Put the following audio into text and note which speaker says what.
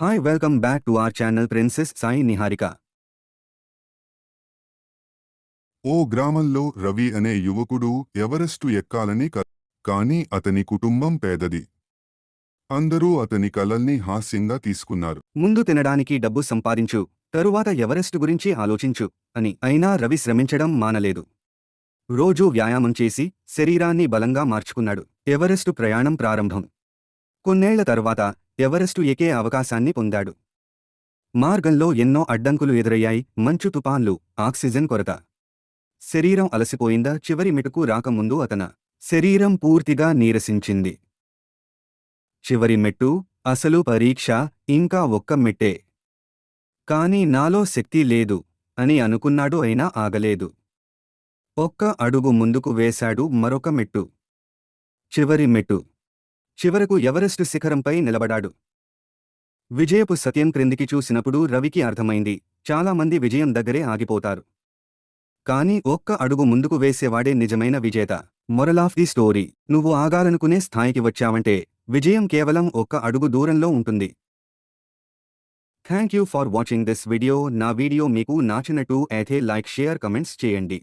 Speaker 1: Hi welcome back to our channel princess Sai Niharika
Speaker 2: ఓ గ్రామంలో రవి అనే యువకుడు ఎవరెస్టు ఎక్కాలని కాని అతని కుటుంబం పేదది. అందరూ అతని కలల్ని హాస్యంగా తీసుకున్నారు.
Speaker 1: ముందు తినడానికి డబ్బు సంపాదించు తరువాత ఎవరెస్ట్ గురించి ఆలోచించు అని అయినా రవి శ్రమించడం మానలేదు. రోజూ వ్యాయామం చేసి శరీరాన్ని బలంగా మార్చుకున్నాడు. ఎవరెస్టు ప్రయాణం ప్రారంభం. కొన్నేళ్ళ తర్వాత ఎవరెస్టు ఎకే అవకాశాన్ని పొందాడు. మార్గంలో ఎన్నో అడ్డంకులు ఎదురయ్యాయి. మంచు తుపాన్లు ఆక్సిజన్ కొరత. శరీరం అలసిపోయిందా? చివరి మెటుకు రాకముందు అతన శరీరం పూర్తిగా నీరసించింది. చివరి మెట్టు అసలు పరీక్ష ఇంకా ఒక్క మెట్టే. కాని నాలో శక్తి లేదు అని అనుకున్నాడు అయినా ఆగలేదు. ఒక్క అడుగు ముందుకు వేశాడు మరొక మెట్టు. చివరి మెట్టు. చివరకు ఎవరెస్టు శిఖరంపై నిలబడాడు. విజయపు సత్యం క్రిందికి చూసినప్పుడు రవికి అర్థమైంది చాలామంది విజయం దగ్గరే ఆగిపోతారు. కాని ఒక్క అడుగు ముందుకు వేసేవాడే నిజమైన విజేత. మొరల్ ఆఫ్ ది స్టోరీ నువ్వు ఆగాలనుకునే స్థాయికి వచ్చావంటే విజయం కేవలం ఒక్క అడుగు దూరంలో ఉంటుంది. Thank you for watching this video నా వీడియో మీకు నాచినట్టు అయితే లైక్ షేర్ కమెంట్స్ చేయండి.